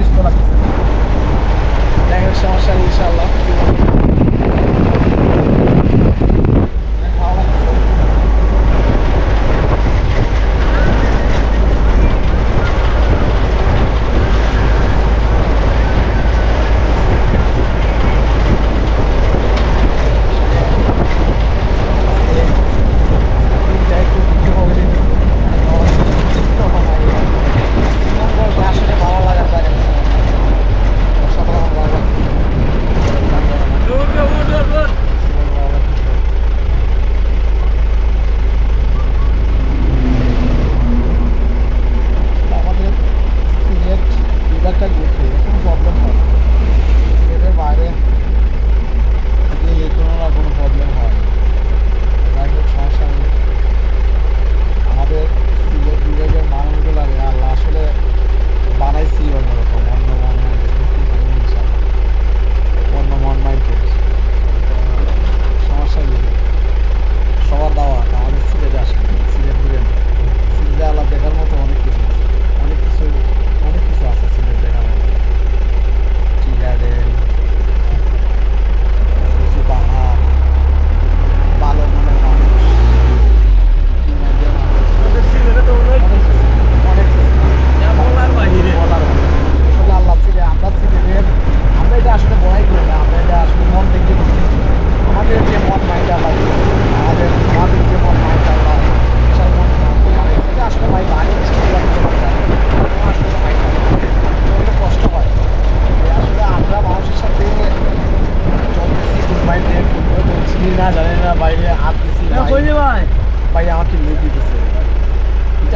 পরিচিত লাগতেছে দেখা সমস্যা ইনশাআল্লাহ।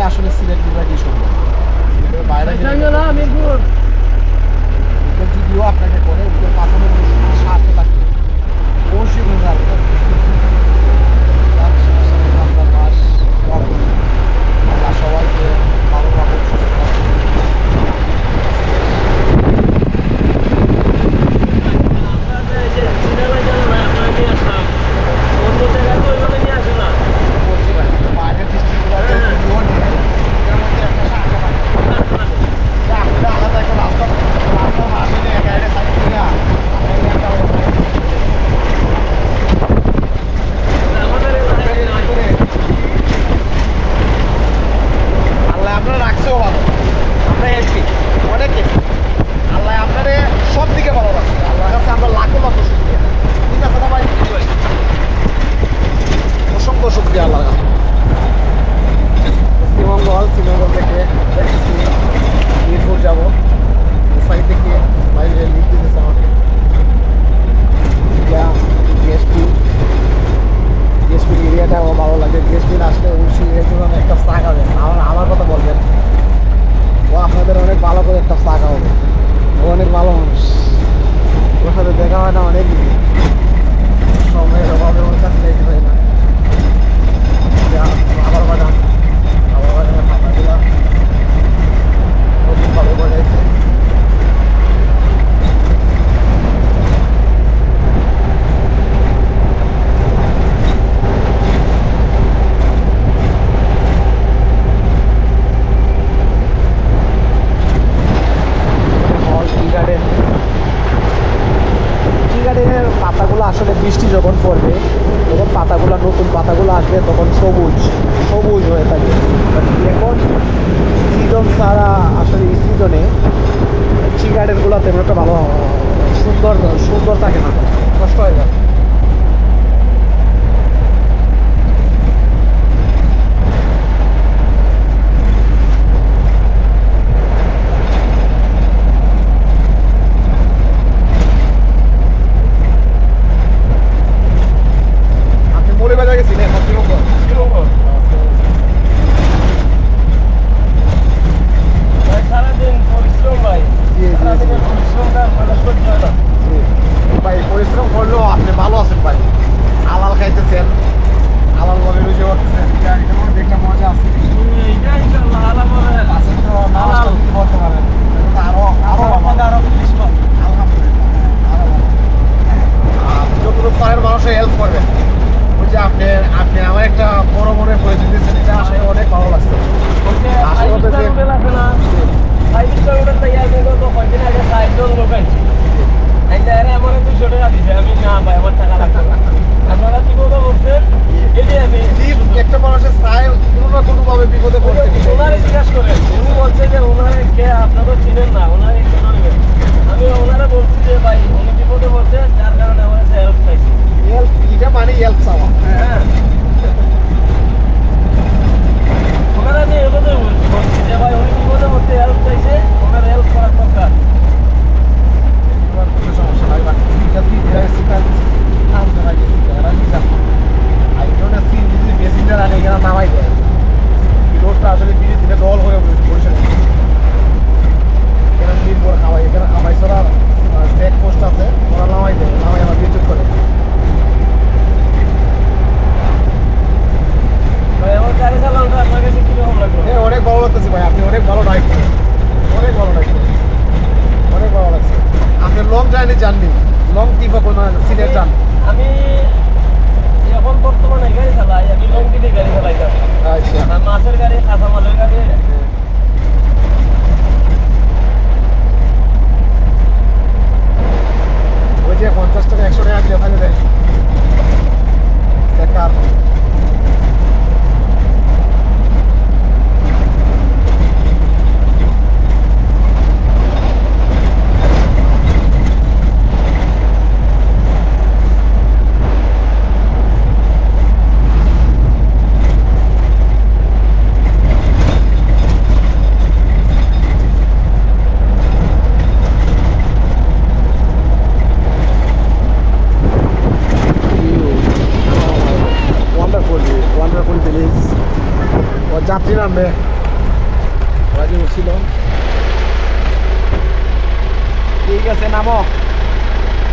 আসলে সিলেট বিভাগই সম্ভব। সিলেটের বাইরে গেলে ওদের যদিও আপনাকে করে ওদের পাঠানো লাগবে স্বার্থ থাকবে আমার ভালো লাগে গেস্ট দিন আসলে অবশ্যই এর জন্য একটা চা খাবেন আমার আমার কথা বলবেন ও আপনাদের অনেক ভালো করে একটা চা খাওয়াবে ও অনেক ভালো মানুষ। ওর সাথে দেখা হয় না অনেক সময়ের অভাবে ওর কাছে যেতে হয় না। আবার বাগান আবার বাগানের খাতাগুলা নতুন ভাবে বাজাইছে হল টি গার্ডেন টি গার্ডেনের পাতাগুলো আসলে বৃষ্টি যখন পড়বে, তখন পাতাগুলো নতুন পাতাগুলো আসবে, তখন সবুজ সবুজ হয়ে থাকে। এখন সিজন ছাড়া আসলে এই সিজনে টি তেমন একটা ভালো সুন্দর সুন্দর থাকে না। কষ্ট হয়ে যায়। যদি বেসিনটা এখানে নামাই দেয়। রোডটা আসলে বিড়ি দিনে দল হয়ে বসে এখানে মিরপুর খাওয়াই এখানে খাওয়াই ছাড়া চেক পোস্ট আছে ওরা নামাই দেয় নামাই আমার বিদ্যুৎ করে। অনেক ভালো লাগতেছে ভাই আপনি অনেক ভালো করেন অনেক ভালো করেন অনেক ভালো লাগছে। আপনি লং জার্নি জাননি লং ট্রিপ কোনো যান। আমি এখন বর্তমানে গাড়ি চালাই আমি লং দিকে গাড়ি চালাইতাম আচ্ছা। মাছের গাড়ি, কাঁচা মালের গাড়ি ওই যে পঞ্চাশ টাকা একশো টাকা দিয়ে থাকে দেয় সেকার ও যাত্রী নামবে। ওরা যে উঠছিল ঠিক আছে নামো।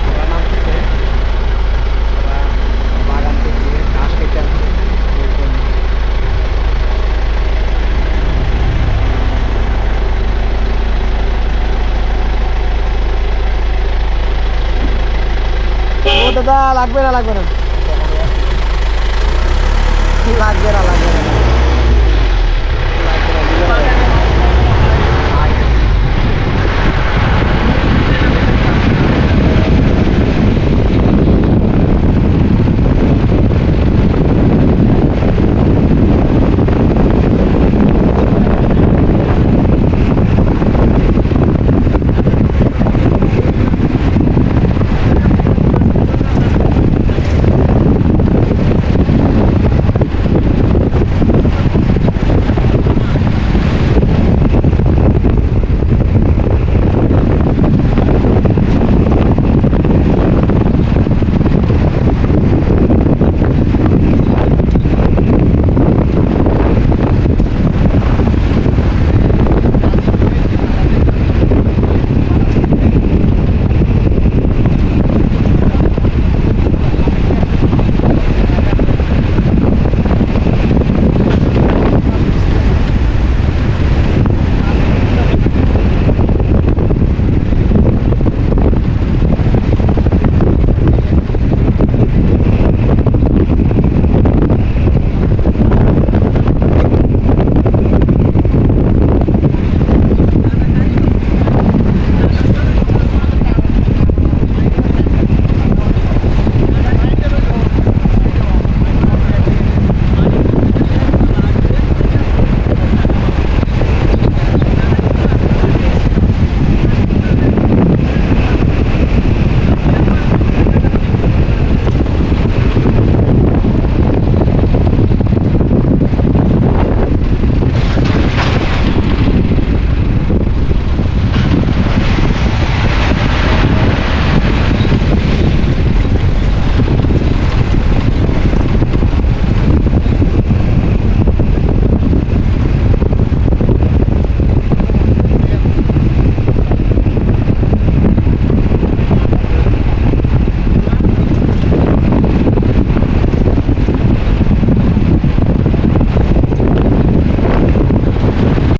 ওরা নামতেছে। ওরা বাগান থেকে ঘাস কেটে আনছে। ওই জন্য। ও দাদা লাগবে না লাগবে না। লাগবে না লাগবে না।